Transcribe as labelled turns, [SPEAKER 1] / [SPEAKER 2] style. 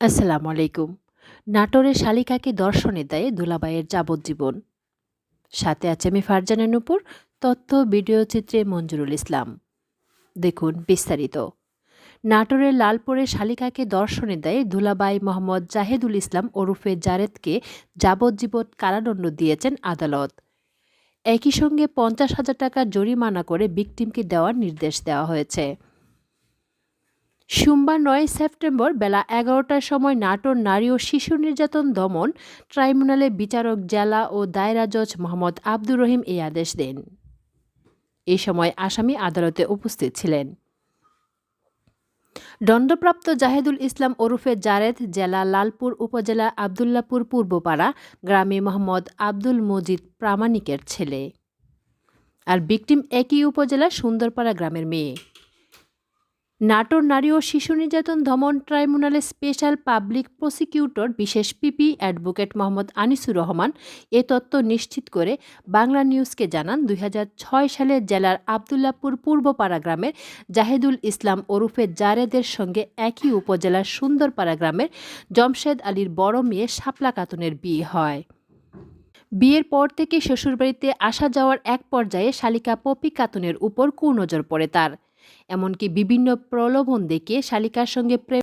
[SPEAKER 1] আসসালামু আলাইকুম। নাটোরের শালিকাকে দর্শনে দেয় দুলাবাইয়ের যাবজ্জীবন। সাথে আছে আমি ফারজানের উপর তথ্য, ভিডিও চিত্রে মঞ্জুরুল ইসলাম। দেখুন বিস্তারিত। নাটোরের লালপুরে শালিকাকে দর্শনে দেয় দুলাবাই মোহাম্মদ জাহেদুল ইসলাম ওরফে জারেদকে যাবজ্জীবন কারাদণ্ড দিয়েছেন আদালত। একই সঙ্গে পঞ্চাশ হাজার টাকা জরিমানা করে বিকটিমকে দেওয়ার নির্দেশ দেওয়া হয়েছে। সোমবার নয় সেপ্টেম্বর বেলা এগারোটার সময় নাটোর নারী ও শিশু নির্যাতন দমন ট্রাইব্যুনালে বিচারক জেলা ও দায়রা জজ মোহাম্মদ আব্দুর রহিম এই আদেশ দেন। এ সময় আসামি আদালতে উপস্থিত ছিলেন। দণ্ডপ্রাপ্ত জাহেদুল ইসলাম ওরফে জারেদ জেলা লালপুর উপজেলা আবদুল্লাপুর পূর্বপাড়া গ্রামে মোহাম্মদ আব্দুল মজিদ প্রামাণিকের ছেলে। আর বিকটিম একই উপজেলা সুন্দরপাড়া গ্রামের মেয়ে। নাটোর নারী ও শিশু নির্যাতন দমন ট্রাইব্যুনালের স্পেশাল পাবলিক প্রসিকিউটর, বিশেষ পিপি অ্যাডভোকেট মোহাম্মদ আনিসুর রহমান এ তথ্য নিশ্চিত করে বাংলা নিউজকে জানান, দুই হাজার ছয় সালে জেলার আবদুল্লাপুর পূর্বপাড়া গ্রামের জাহেদুল ইসলাম ওরফে জারেদের সঙ্গে একই উপজেলার সুন্দরপাড়া গ্রামের জমশেদ আলীর বড় মেয়ে শাপলা খাতুনের বিয়ে হয়। বিয়ের পর থেকে শ্বশুরবাড়িতে আসা যাওয়ার এক পর্যায়ে শালিকা পপি খাতুনের উপর কুনজর পড়ে তার। এমনকি বিভিন্ন প্রলোভন দেখিয়ে শালিকার সঙ্গে প্রেম